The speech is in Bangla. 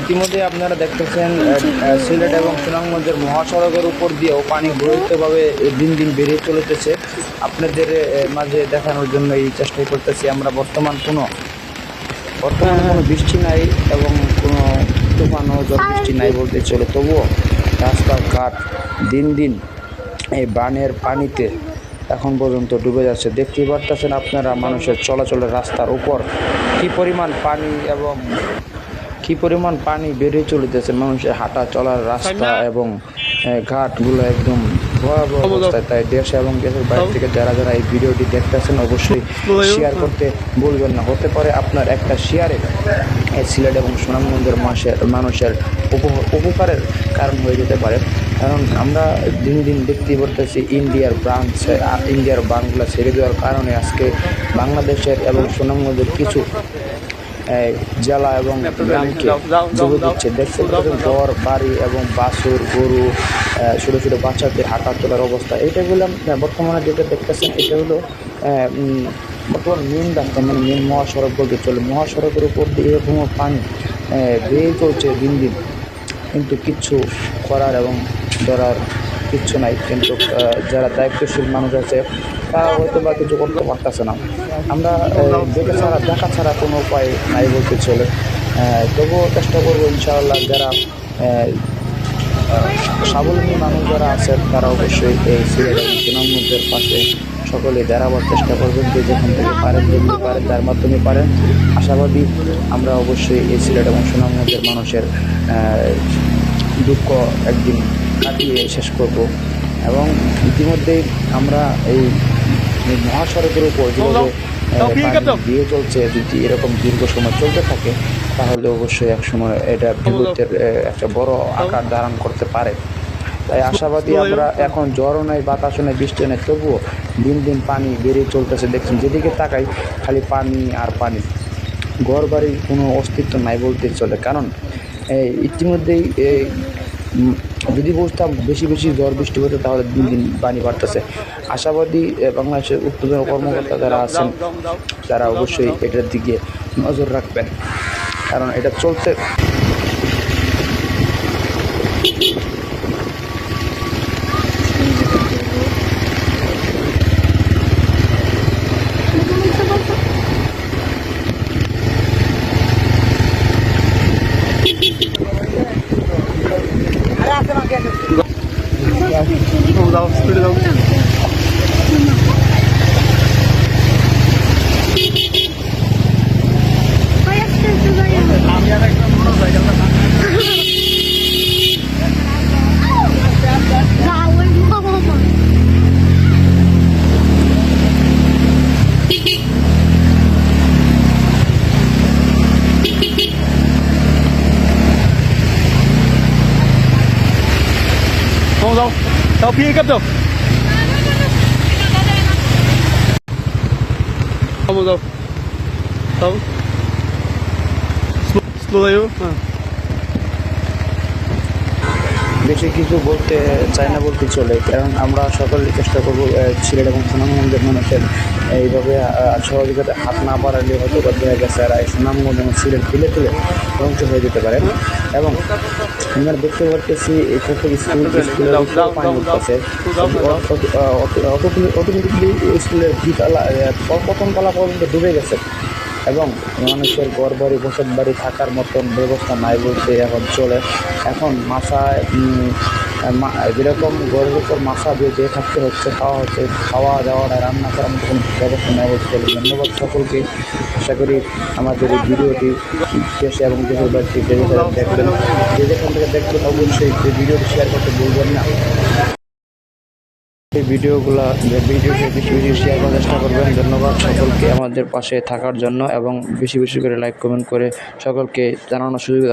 ইতিমধ্যে আপনারা দেখতেছেন সিলেট এবং সুনামগঞ্জের মহাসড়কের উপর দিয়েও পানি ঘোরিতভাবে দিন দিন বেড়ে চলেছে আপনাদের মাঝে দেখানোর জন্য এই চেষ্টাই করতেছি। আমরা বর্তমান কোনো, বর্তমানে কোনো বৃষ্টি নাই এবং কোনো তুফানও জল বৃষ্টি নাই বলতে চলে। তবুও রাস্তাঘাট দিন দিন এই বানের পানিতে এখন পর্যন্ত ডুবে যাচ্ছে। দেখতেই পারতেছেন আপনারা মানুষের চলাচলের রাস্তার উপর কি পরিমাণ পানি এবং কি পরিমাণ পানি বেড়ে চলিতেছে মানুষের হাঁটা চলার রাস্তা এবং ঘাটগুলো একদম ভয়াবহ অবস্থায় তাই দেশ এবং দেশের বাইরে থেকে যারা যারা এই ভিডিওটি দেখতেছেন অবশ্যই শেয়ার করতে বলবেন না। হতে পারে আপনার একটা শেয়ারে এই সিলেট এবং সুনামগঞ্জের মাসের মানুষের উপ- উপকারের কারণ হয়ে যেতে পারে। কারণ আমরা দিন দিন দেখতে পারতেছি ইন্ডিয়ার ব্রাঞ্চ ইন্ডিয়ার বাংলা ছেড়ে দেওয়ার কারণে আজকে বাংলাদেশের এবং সুনামগঞ্জের কিছু জেলা এবং গ্রামকে ডুবে দিচ্ছে। দেখতে পাচ্ছেন ঘর, বাড়ি এবং বাছুর, গরু ছোটো ছোটো বাচ্চাদের হাঁটা চলার অবস্থা। এটা বললাম বর্তমানে যেটা দেখতেছেন, এটা হলো বর্তমান মেন রাস্তা মানে মেন মহাসড়ক বলতে চলে। মহাসড়কের উপর দিয়ে এরকম পানি বেয়ে চলছে দিন দিন। কিন্তু কিচ্ছু করার এবং ধরার কিচ্ছু নাই। কিন্তু যারা দায়িত্বশীল মানুষ আছে, তারা হয়তো বা কিছু করতে পারতেছে না। আমরা দেখে ছাড়া, দেখা ছাড়া কোনো উপায় নাই বলতে চলে। তবুও চেষ্টা করব ইনশাআল্লাহ যারা স্বাবলম্বী মানুষ যারা আছেন, তারা অবশ্যই এই এবং পাশে সকলে দাঁড়াবার চেষ্টা করবেন, যে যেখান থেকে পারেন যেমনি পারেন, তার মাধ্যমে পারেন। আশাবাদী আমরা অবশ্যই এই সিলেট এবং সুনামগঞ্জের মানুষের দুঃখ একদিন কাটিয়ে শেষ করব। এবং ইতিমধ্যেই আমরা এই মহাসড়কের উপর যেভাবে দিয়ে চলছে যদি এরকম দীর্ঘ সময় চলতে থাকে তাহলে অবশ্যই এক সময় এটা আহ, একটা বড় আকার ধারণ করতে পারে। তাই আশাবাদী আমরা এখন জ্বরও নাই বাতাসও নেই বৃষ্টি নেই তবুও দিন দিন পানি বেড়ে চলতেছে। দেখছেন যেদিকে তাকাই খালি পানি আর পানি। ঘর বাড়ির কোনো অস্তিত্ব নাই বলতে চলে। কারণ এই ইতিমধ্যেই যদি বুঝতাম বেশি বেশি ঝড় বৃষ্টি হতো, তাহলে দিন দিন পানি বাড়তেছে। আশাবাদী বাংলাদেশের উত্তোলন কর্মকর্তা যারা আছেন, তারা অবশ্যই এটার দিকে নজর রাখবেন। কারণ এটা চলতে 好的，好的。যাও যাও পিক আপ যাও যাও যাও slow, slow, যাও হ্যাঁ বেশি কিছু বলতে চাই না বলতে চলে কারণ আমরা সকলে চেষ্টা করব সিলেট এবং সুনামগঞ্জের মানুষের এইভাবে সহযোগিতা হাত না বাড়ালে হয়তো বা দেখা গেছে আর এই সুনামগঞ্জ এবং সিলেট তুলে তুলে ধ্বংস হয়ে যেতে পারে এবং আমরা দেখতে পারতেছি প্রত্যেক স্কুল স্কুলের পানি স্কুলের আহ, প্রথম তলা পর্যন্ত ডুবে গেছে এবং মানুষের ঘর বাড়ি বসত বাড়ি থাকার মতন ব্যবস্থা নাই বলতে এখন চলে। এখন মাথায় যেরকম ঘরের উপর মাথা বেঁধে থাকতে হচ্ছে খাওয়া হচ্ছে খাওয়া দাওয়াটা রান্না করার মতো কোনো ব্যবস্থা বলতে চলে ধন্যবাদ সকলকে। আশা করি আমাদের এই ভিডিওটি দেশে এবং দেশের বাড়িতে দেখবেন। যে যেখান থেকে দেখবেন, অবশ্যই ভিডিওটি শেয়ার করতে ভুলবেন না। এই ভিডিওগুলো ভিডিওটি বেশি বেশি শেয়ার করার চেষ্টা করবেন। ধন্যবাদ সকলকে আমাদের পাশে থাকার জন্য এবং বেশি বেশি করে লাইক কমেন্ট করে সকলকে জানানোর সুযোগ করে